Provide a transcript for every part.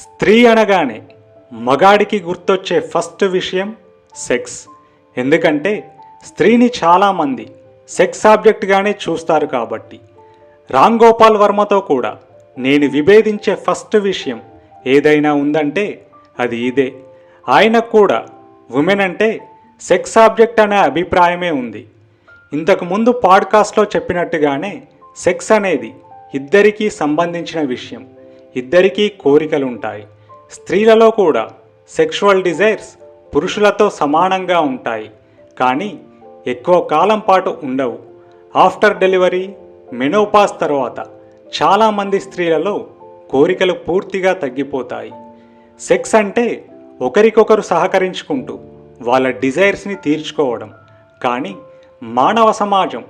స్త్రీ అనగానే మగాడికి గుర్తొచ్చే ఫస్ట్ విషయం సెక్స్. ఎందుకంటే స్త్రీని చాలామంది సెక్స్ ఆబ్జెక్ట్గానే చూస్తారు కాబట్టి. రామ్ గోపాల్ వర్మతో కూడా నేను విభేదించే ఫస్ట్ విషయం ఏదైనా ఉందంటే అది ఇదే. ఆయనకు కూడా ఉమెన్ అంటే సెక్స్ ఆబ్జెక్ట్ అనే అభిప్రాయమే ఉంది. ఇంతకుముందు పాడ్కాస్ట్లో చెప్పినట్టుగానే సెక్స్ అనేది ఇద్దరికీ సంబంధించిన విషయం. ఇద్దరికీ కోరికలు ఉంటాయి స్త్రీలలో కూడా సెక్షువల్ డిజైర్స్ పురుషులతో సమానంగా ఉంటాయి. కానీ ఎక్కువ కాలం పాటు ఉండవు. ఆఫ్టర్ డెలివరీ మెనోపాస్ తర్వాత చాలామంది స్త్రీలలో కోరికలు పూర్తిగా తగ్గిపోతాయి. సెక్స్ అంటే ఒకరికొకరు సహకరించుకుంటూ వాళ్ళ డిజైర్స్ని తీర్చుకోవడం. కానీ మానవ సమాజం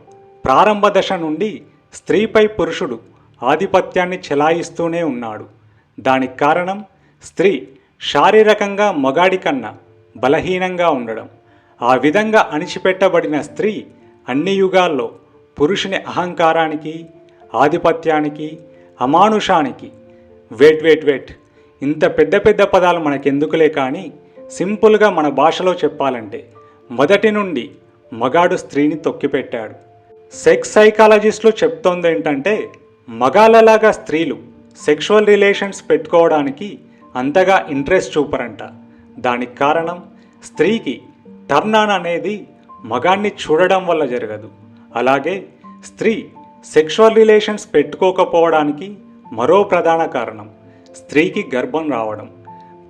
ప్రారంభ దశ నుండి స్త్రీపై పురుషుడు ఆధిపత్యాన్ని చెలాయిస్తూనే ఉన్నాడు. దానికి కారణం స్త్రీ శారీరకంగా మగాడి కన్నా బలహీనంగా ఉండడం. ఆ విధంగా అణిచిపెట్టబడిన స్త్రీ అన్ని యుగాల్లో పురుషుని అహంకారానికి ఆధిపత్యానికి అమానుషానికి వెయిట్ వెయిట్ వెయిట్ ఇంత పెద్ద పెద్ద పదాలు మనకెందుకులే కానీ సింపుల్గా మన భాషలో చెప్పాలంటే మొదటి నుండి మగాడు స్త్రీని తొక్కిపెట్టాడు. సెక్స్ సైకాలజిస్టులు చెప్తోంది ఏంటంటే మగాళ్ళలాగా స్త్రీలు సెక్షువల్ రిలేషన్స్ పెట్టుకోవడానికి అంతగా ఇంట్రెస్ట్ చూపరంట. దానికి కారణం స్త్రీకి టర్న్ ఆన్ అనేది మగాన్ని చూడడం వల్ల జరగదు. అలాగే స్త్రీ సెక్షువల్ రిలేషన్స్ పెట్టుకోకపోవడానికి మరో ప్రధాన కారణం స్త్రీకి గర్భం రావడం.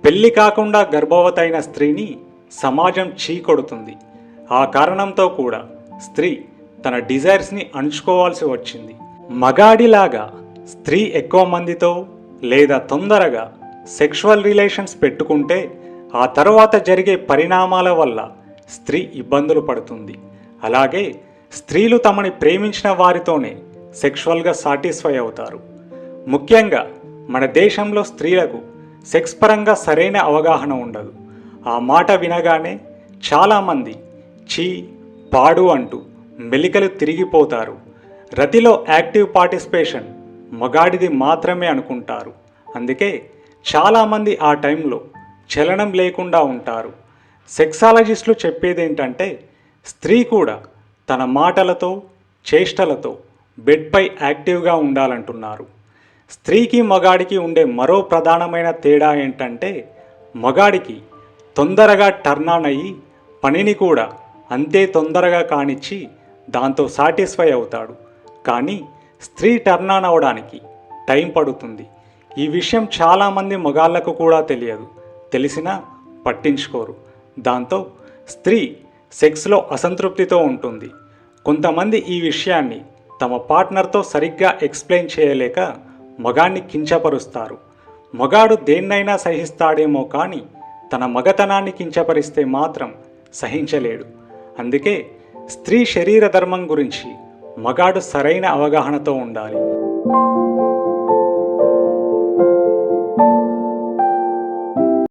పెళ్ళి కాకుండా గర్భవతైన స్త్రీని సమాజం చీకొడుతుంది. ఆ కారణంతో కూడా స్త్రీ తన డిజైర్స్ని అణుచుకోవాల్సి వచ్చింది. మగాడిలాగా స్త్రీ ఎక్కువ మందితో లేదా తొందరగా సెక్షువల్ రిలేషన్స్ పెట్టుకుంటే ఆ తర్వాత జరిగే పరిణామాల వల్ల స్త్రీ ఇబ్బందులు పడుతుంది. అలాగే స్త్రీలు తమని ప్రేమించిన వారితోనే సెక్షువల్గా సాటిస్ఫై అవుతారు. ముఖ్యంగా మన దేశంలో స్త్రీలకు సెక్స్ పరంగా సరైన అవగాహన ఉండదు. ఆ మాట వినగానే చాలామంది చీ పాడు అంటూ మెలికలు తిరిగిపోతారు. రతిలో యాక్టివ్ పార్టిసిపేషన్ మగాడిది మాత్రమే అనుకుంటారు. అందుకే చాలామంది ఆ టైంలో చలనం లేకుండా ఉంటారు. సెక్సాలజిస్టులు చెప్పేది ఏంటంటే స్త్రీ కూడా తన మాటలతో చేష్టలతో బెడ్పై యాక్టివ్గా ఉండాలంటున్నారు. స్త్రీకి మగాడికి ఉండే మరో ప్రధానమైన తేడా ఏంటంటే మగాడికి తొందరగా టర్న్ ఆన్ అయ్యి పనిని కూడా అంతే తొందరగా కానిచ్చి దాంతో సాటిస్ఫై అవుతాడు. కానీ స్త్రీ టర్న్ ఆన్ అవడానికి టైం పడుతుంది. ఈ విషయం చాలామంది మగాళ్ళకు కూడా తెలియదు. తెలిసినా పట్టించుకోరు. దాంతో స్త్రీ సెక్స్లో అసంతృప్తితో ఉంటుంది. కొంతమంది ఈ విషయాన్ని తమ పార్ట్నర్తో సరిగ్గా ఎక్స్ప్లెయిన్ చేయలేక మగాన్ని కించపరుస్తారు. మగాడు దేన్నైనా సహిస్తాడేమో కానీ తన మగతనాన్ని కించపరిస్తే మాత్రం సహించలేడు. అందుకే స్త్రీ శరీర ధర్మం గురించి మగాడు సరైన అవగాహనతో ఉండాలి.